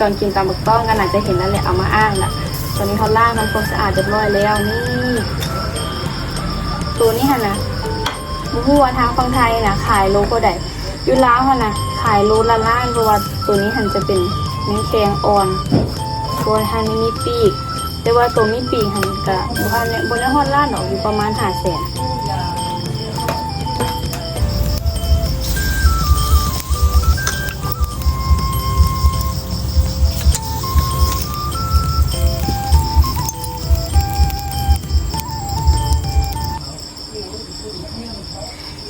ตอนกินตามบักต้องกันอาจจะเห็นแล้วแหละเอามาอ้างละตอนนี้เขาล่างทำความสะอาดเรียบร้อยแล้วนี่ตัวนี้ฮะนะหัวทางฝั่งไทยนะขายโลก็ได้อยุล้าวฮะนะขายโลละล้านเพราะว่าตัวนี้หันจะเป็นแมงแคงอ่อนตัวฮันนี่มีปีก แต่ว่าตัวมีปีกหันกะบุคันเนี่ยบนนี้ฮอดล้านออกอยู่ประมาณหาแสน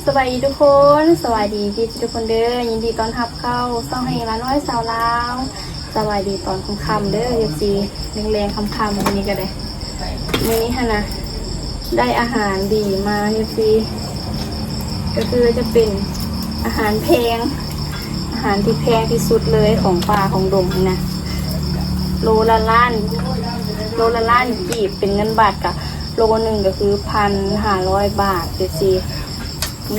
สวัสดีทุกคน สวัสดีพี่ทุกคนเด้อยินดีต้อนรับเข้าซ่องให้ร้านน้อยสาวลาวสวัสดีตอนค่ำเด้อเอฟซีแรงๆค่ำวันนี้ก็ได้วันนี้ฮะนะได้อาหารดีมาเอฟซีก็คือจะเป็นอาหารแพง อาหารที่แพงที่สุดเลยของป่าของดงนี่นะโลละล้านโลละล้านกีบเป็นเงินบาทกับโลหนึ่งก็คือพันห้าร้อยบาทเอฟซี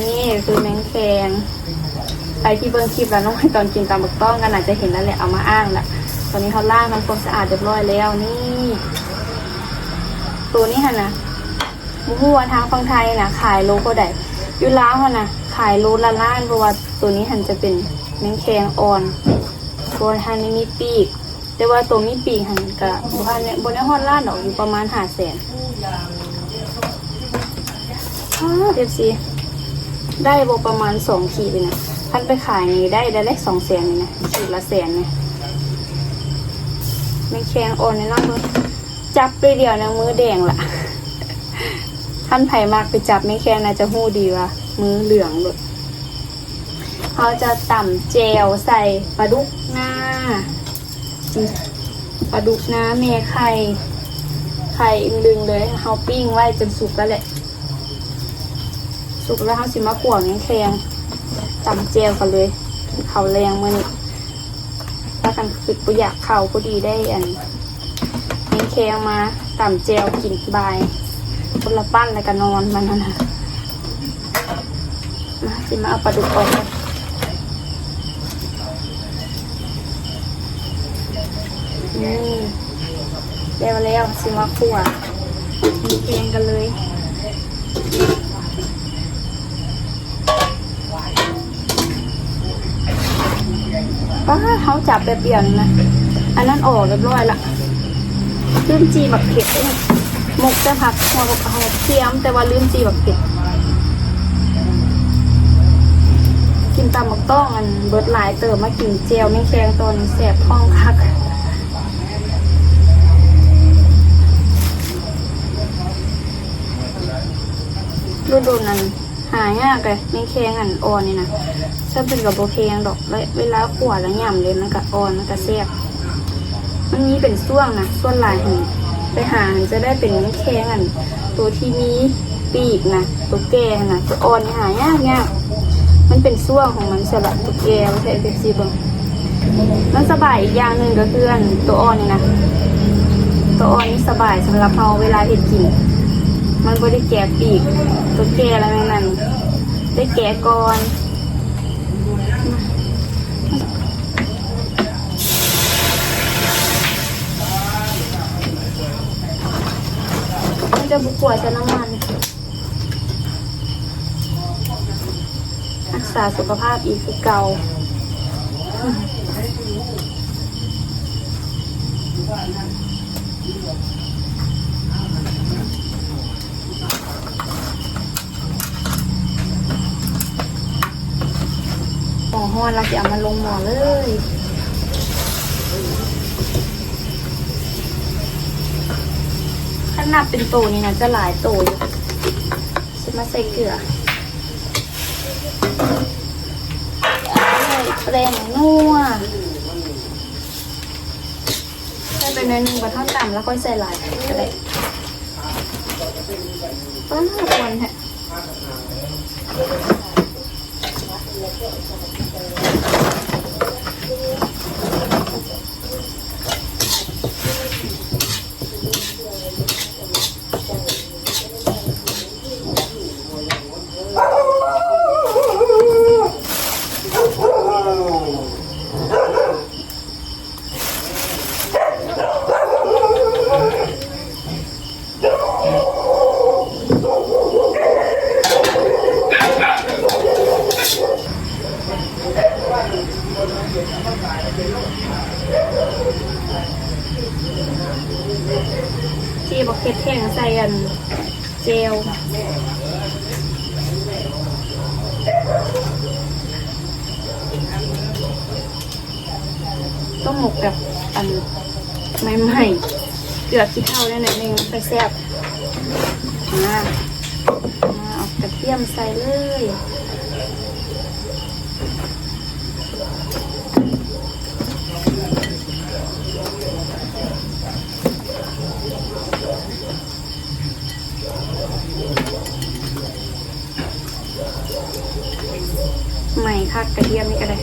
นี่คือแมงแคงใครที่เบิ่งคลิปแล้วน้องตอนกินตามบักต้องกันอาจจะเห็นแล้วแหละเอามาอ้างละตอนนี้เขาล่างทำความสะอาดเรียบร้อยแล้วนี่ ตัวนี้ฮะนะหัวทางฝั่งไทยนะขายโลก็ได้อยุล้าวฮะนะขายโลละล้านเพราะว่าตัวนี้หันจะเป็นแมงแคงอ่อนตัวฮันนี่มีปีกแต่ว่าตัวมีปีกหันกะบุคันเนี่ยบนนี้ฮอดล้านออกอยู่ประมาณห้าแสนอ้าวเอฟซี ได้บประมาณสองขีดเลยนะท่านไปขายนี่ได้ได้เลขสองแสนเลยนะขีดละแสนเนี่ยไม่แข็งอ่อนในน้องมือจับไปเดียวนะมือแดงละท่านไผ่มากไปจับไม่แข็งน่าจะหู้ดีว่ามือเหลืองเลยเขาจะต่ำเจลใส่ปลาดุกหน้าปลาดุกหน้าเมไข่ไข่อึงลึงเลยเขาปิ้งไว้จนสุกแล้วแหละ สุกแล้วเขาสิมาขวางแขงตำเจลกันเลย เขาแรงมือนี้ถ้ากันคือกูอยากเข่ากูดีได้อันแขงมาตำเจลกินบายคนละปั้นแล้วก็นอนมันนั่นะมาสิมาเอาปลาดุกออกนี่แล้วแล้วสิมาขวางแขงกันเลย ป้าเขาจับแบบเดียนนะ อันนั้นออกเรียบร้อยละลืมจีบักเผ็ดเองหมกจะผักหัวกับหอมเทียม แต่ว่าลืมจีบักเผ็ดกินตามบักต้องอันเบิดหลายเติมมากินเจลไม่แข็งตอนแสบท้องคักฤดูนั้น หายากเลยม่แข็งอันอ่อนนี่นะถ้าเป็นกับโบแข็งดอกแล้วเวลาขวดแล้วย่ำเลยมันก็อ่อนมันก็แซ่บมันมีเป็นส่วงนะส่วนหลายหินไปหามันจะได้เป็นม่แข็งอันตัวที่มีปีกนะตัวแก่นะตัวอ่อนหายากยากมันเป็นส่วงของมันสลับตัวแก่ไม่ใช่เป็นซีเบิงมันสบายอีกอย่างหนึ่งก็คืออันตัวอ่อนนี่นะตัวอ่อนนี่สบายสำหรับเราเวลาเห็ดกิน มันบริแก่ปีกตัวแก่แล้วนั่นได้แก่ก่อนมันจะบุกวใช้น้ำมันรักษาสุขภาพอีกคือเก่า ห้อนเราจะเอามาลงหมอเลยถ้านับเป็นโตนี่นะจะหลายโตอยู่จะมาใส่เกลือแปรงนัวใส่ไปหน่อยหนึงก็เท่าต่ำแล้วค่อยใส่หลายก็ได้ป้าควรแฮะ ที่บอกเค็ดแห้งใส่อันเจลต้องหมกกับอันไม่ไหม้เกลือขี้เท่าได้หน่อยนึงไปแซ่บมามาเอากระเทียมใส่เลย ใหม่คักกระเทียมนี่ก็ได้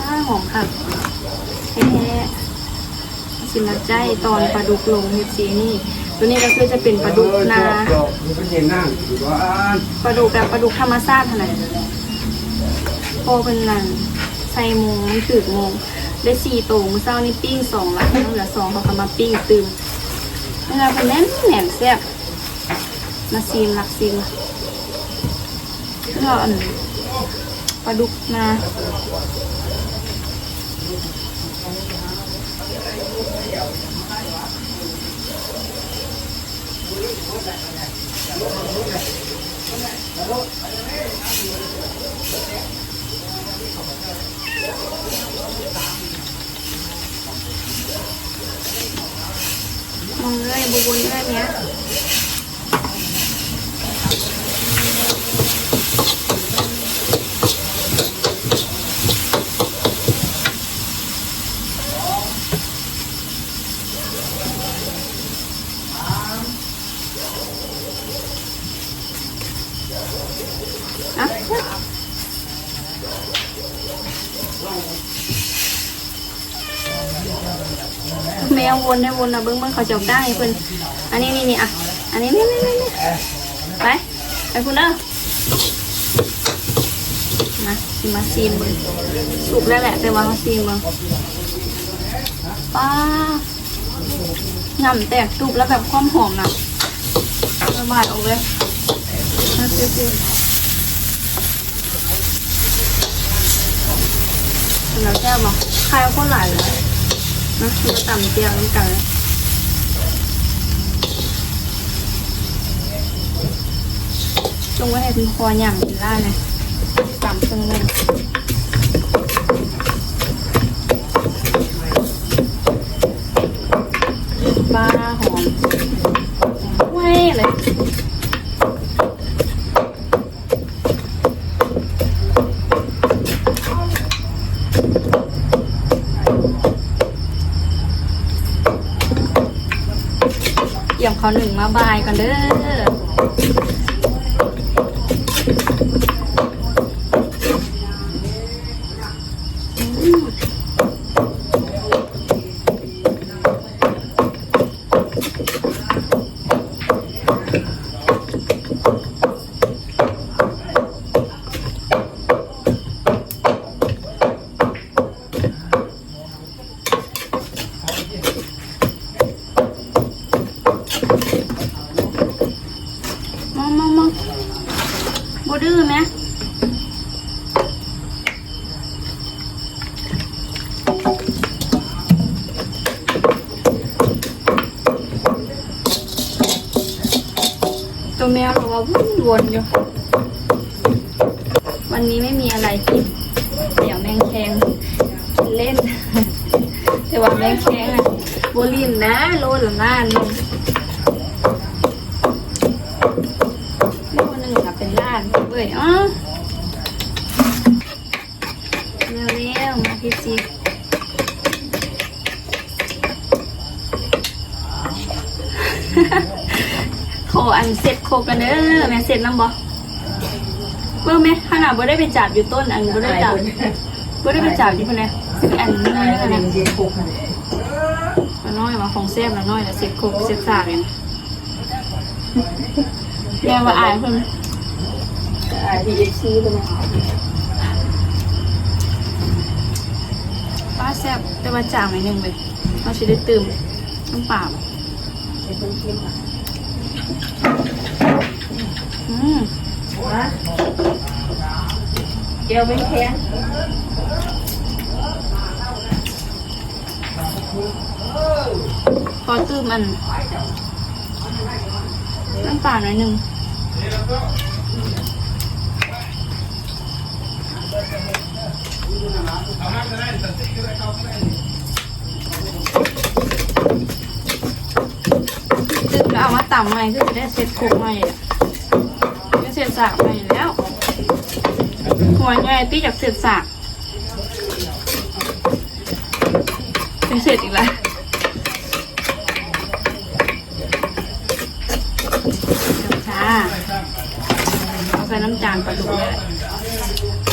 ข้าหอมค่ะแท้ ๆชิมนะใจตอนปลาดุกลงเฮฟซีนี่ ตัวนี้ก็คือจะเป็นปลาดุกนาปลาดุกแบบปลาดุกธรรมชาติเท่านั้นพอเป็นนันใส่มงมันถือมงได้สี่โตมื้อเช้านี่ปิ้งสองละเหลือสองเขาก็มาปิ้งตื่มเวลาเป็นแน่นแน่นแซ่บมาซีมหลักซีมแล้วก็อันปลาดุกนา มองเลยบุบุนเลยเนี้ยอะ แมววนให้วนนะเบิ้งเบิ้งเขาจับได้เพิ่นอันนี้นี่นี่อะ อันนี้นี่นี่นี่ไปไปคุณเด้อมาสิมาซีมเบิ้งสุกแล้วแหละแต่ว่าเขาซีมเบิ้งป้าหย่ำแตกตุบแล้วแบบความหอมนะระบายออกเลยมาซิ แล้วแก้วมาใครเอาคนหลายเลยนะคือต่ำเตียงกันเลยจงไว้ให้คุณคออย่างดีล่าเลยต่ำจังเลยบ้าหอมเว้ยเลย เกี่ย มาบายก่อนเด้อ ตัวแมวเราว่าวุ่นวนอยู่ วันนี้ไม่มีอะไรกินเดี๋ยวแมงแคงกินเล่น แต่ว่าแมงแคงอะโบลินนะโลละล้านหนึงโลหนึ่งอะเป็นล้านเว้ยอ๋อเร็วๆมาพี่จีขอ อันเสร็จโคกันเด้อแม่เสร็จน้ำบ่เบิ่งไหมขนาดบ่ได้ไปจับอยู่ต้นอันบ่ได้จับบ่ได้ไปจับอยู่คนไหนอันน้อยๆนะมันน้อยมาของเซฟละน้อยแล้วเสร็จโคกเสร็จสากเนี่ยแม่มาอ่านเพิ่นอ่าดีเอ็กซีเป็นไงป้าแซ่บแต่ว่าจางหน่อยหนึงเลยเราสิได้ตื่มน้ำเปล่าเป็นคนชิมอะ อืม นะเจี ยวไม่แข็งพอตื่มอันน้ำเปล่าหน่อยหนึงตื่มแล้วเอามาต่ำใหม่ก็จะได้เสร็จคุกใหม่ก็เสร็จสากใหม่แล้ว หัวใหญ่ตีจากเสร็จสากเป็นเสร็จอีกแล้วจ้าเอาใส่น้ำจานปลาดุกเลย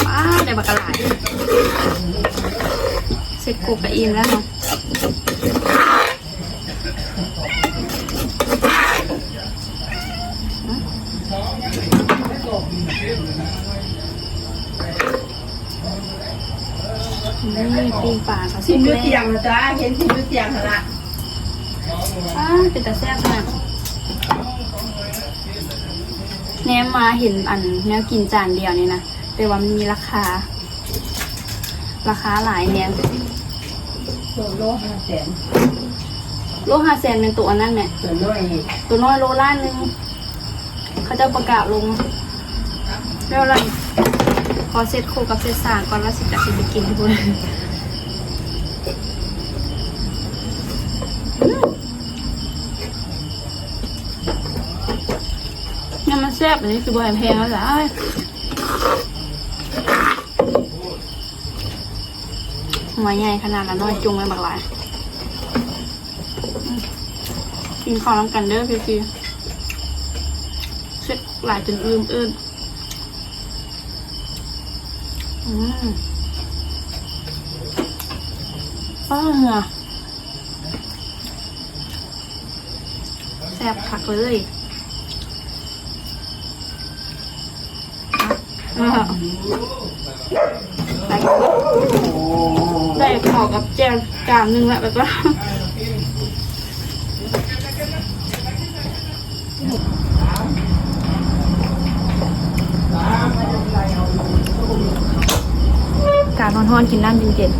ว้าได้บักกะหลายเสร็จกุกกะอินแล้วเนาะ นี่ปีนป่าเขาชิสิมบด้เลวยเตียงนะจ๊ะเห็นชิมด้วยเตียงขนาดอ้าเป็นตาแซ่บมากแนมมาเห็นอันแนวกินจานเดียวนี่นะแต่ว่ามันมีราคา ราคาหลายแนวส่วนโลห้าแสนโลห้าแสนเป็นตัวอันนั่นแหละส่วนน้อยตัวน้อยโลล้านหนึ่งเขาจะประกาศลงเรียกอะไร ขอเซตคู่กับเซตสามก่อนว่าสิจะสิไปกินทุกคนนี่มันแซ่บอันนี้คือบ่อยแพงแล้วจ้ะหัวใหญ่ขนาดละน้อยจุงเลยบักหลายกินข้าวน้ำกันเด้อพี่พี่เช็ดหลายจนอืมอื่น อืมป้าเหงื่อแซ่บคักเลยอะได้ขอกับแจวกามหนึ่งและแบบว่า กา รทอนๆกินน้ำเย็นๆ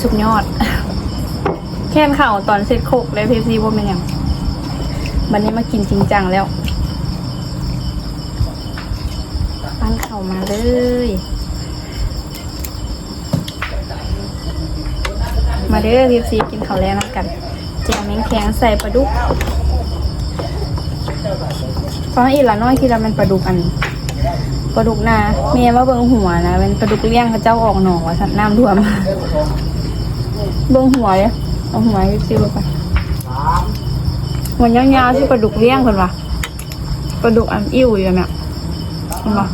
สุดยอด แค่นข่าวตอนเสร็จโคกเลยเพซีพวกเป็นยังวันนี้มากินจริงจังแล้วปั้นเข่ามาเลย มาเด้อพีซีกินข้าแล้วนะกันแจวแมงแข็งใส่ปลาดุกฟังอีกละน้อยที่เราเป็นปลาดุกอัน ปลาดุกนาเมียว่าเบิงหัวนะเป็นปลาดุกเลี้ยงเขาเจ้าออกหนองว่าสัตว์น้ำท่วมเบิงหัวเลยเอาหัวให้ซิวไปหัวยาวๆที่ปลาดุกเลี้ยงคนวะปลาดุกอันอิ่วอยู่เนี่ยเห็นปะ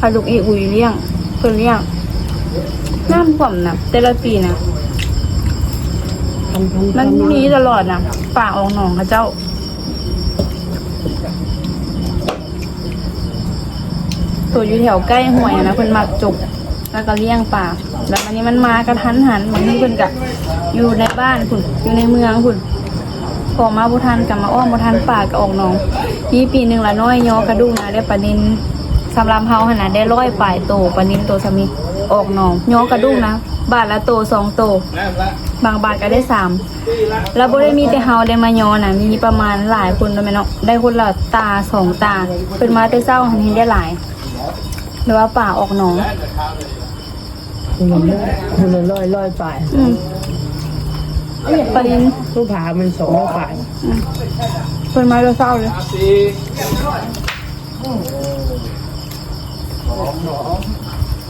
ปลาดุกอิ่วเลี้ยงเพิ่นเลี้ยงน้ำท่วมนะแต่ละปีนะมันมีตลอดนะป่าออกหนองเขาเจ้า ตัวอยู่แถวใกล้ห่วยนะเพิ่นมักจุกแล้วก็เลี้ยงป่าแล้ววันนี้มันมากระทันหันบางทีเพิ่นกะอยู่ในบ้านคุณอยู่ในเมืองคุณพอมาบุทันกลับมาอ้อมบุทันป่าก็ออกหนองนี่ปีหนึ่งละน้อยยอกระดุงนะได้ปลานินสำหรับเฮาขนาดได้ร้อยปลายโตปลานินโตสมิออกหนองยอกระดุงนะบาทละโตสองโต บางบาทก็ได้สามแล้วบ่ได้มีแต่เฮาได้มายอนะมีประมาณหลายคนด้วยแม่เนาะได้คนละตาสองตาเป็นมาแต่เศร้าหันเห็นได้หลาย หรือว่าป่าออกหนองคุณละคุณละร้อยร้อยปลายอืมประเด็นผู้ผามันสองร้อยปลายอืมเป็นมาแต่เศร้าเลย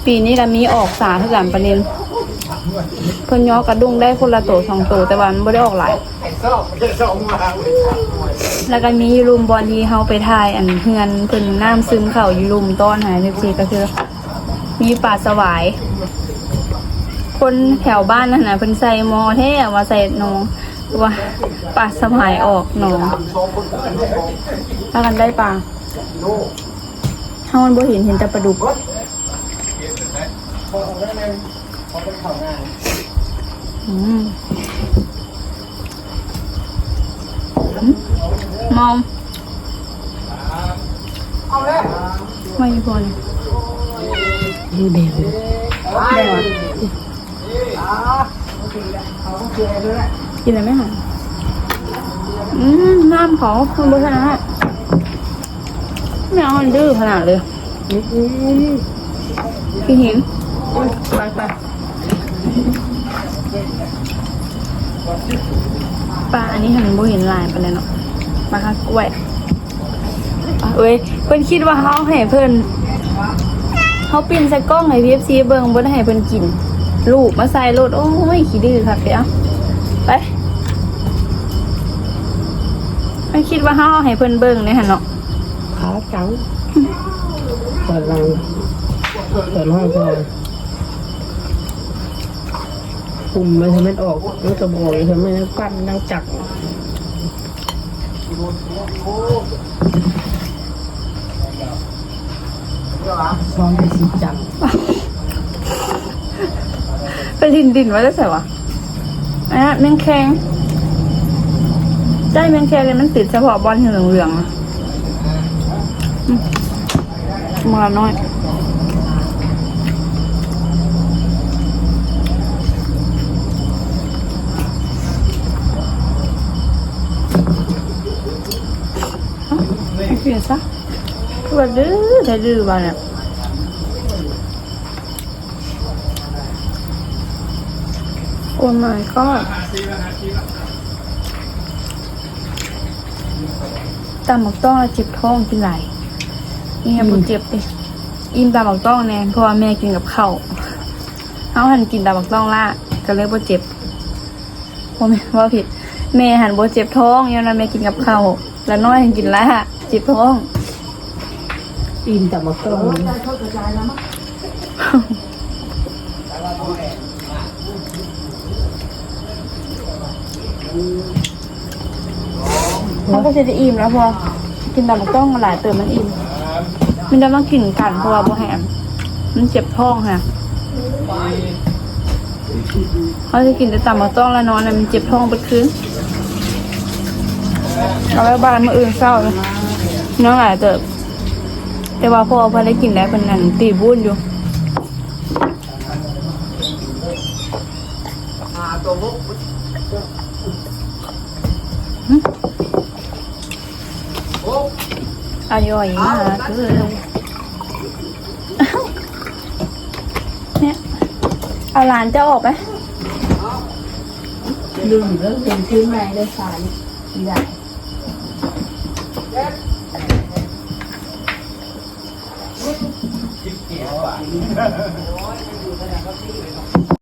ปีนี้ก็มีออกสาเท่ากันประเด็น เพิ่นยอกระดุงได้คนละโตสองโตแต่ว่ามันบ่ได้ออกหลายแล้วก็มีอยูรุมบอลที่เฮาไปถ่ายอันเฮือนเพิ่นน้ำซึมเข้าอยูรุมต้อนหายเซีก็คือ มีป่าสวาย คนแถวบ้านนั่นน่ะเพิ่นใส่มอแท้ว่าใส่หนองว่าปลาสมัยออกหนองปลากันได้ปลาถ้ามันบ่เห็นเห็นแต่ปลาดุก อืมมองไม่พอเลยดูเด่นได้หรอกินอะไรไหมคะอืมน้ำเขาคุณบุษนะไม่เอามันดื้อขนาดเลยพี่หินไปไป ปลาอันนี้เห็นบุเห็นลายไปเลยเนาะปลาคักกล้วยเอ้ยเพิ่นคิดว่าเขาให้เพิ่นเขาปิ้นใส่กล้องให้พีเอฟซีเบิ่งบ่ได้ให้เพิ่นกิน ลูกมาใส่รถโอ้ยขี้ดื้อค่ะเปียไปมันคิดว่าเฮาให้เพิ่นเบิ่งเนี่ยหั่นเนาะขาจังเปิดรังเปิดห้องก่อ นปุ่มมันทำให้ออกมันจะบอกเลยทำให้กั้นนั่งจักซ้อมไปสิจังไปดินดินว่าจะใส่วะอะแมงแคงได้แมงแคงเลยมันติดเฉพาะบอลเหลืองๆอะอืมมาน้อย ไม่เปลี่ย นซะว่าดื้อแต่ดื้อบ้าเนี่ยโอ้ my god ตามหมกต้องเจ็บท้องกินไหลนี่ไงบุเจ็บดิอิ่มตามหมกต้องแน่เพราะว่าแม่กินกับข้าวเอาหันกินตามหมกต้องละก็เลยบ่เจ็บพ่อแม่ว่าผิดแม่หันบ่เจ็บท้องย้อนนั้นแม่กินกับข้าวแล้วน้อยหันกินละ จ็บท้องอินแต่มาต้มมันก็จะได้อิ่มแล้วพอกินตามหมกต้องหลายเติมมันอิ่ม มันจะมากินกันเพราะว่าบ่แหมมันเจ็บท้องค่ะเขาจะกินแต่ตามหมกต้องแล้วนอนแล้วมันเจ็บท้องไปคืนเอาไว้บ้านมื่ออื่นเศร้าเลย น้องหลายเติบแต่ว่าพอพอได้กินแล้วเป็นนั่นตีบุญอยู่อร่อยมากเลยเนี่ยเอาหลานจะออกไหมลืมแล้วเป็นพื้นไม้ได้สารใหญ่ โอ้ยอยู่ระดับก็ซี่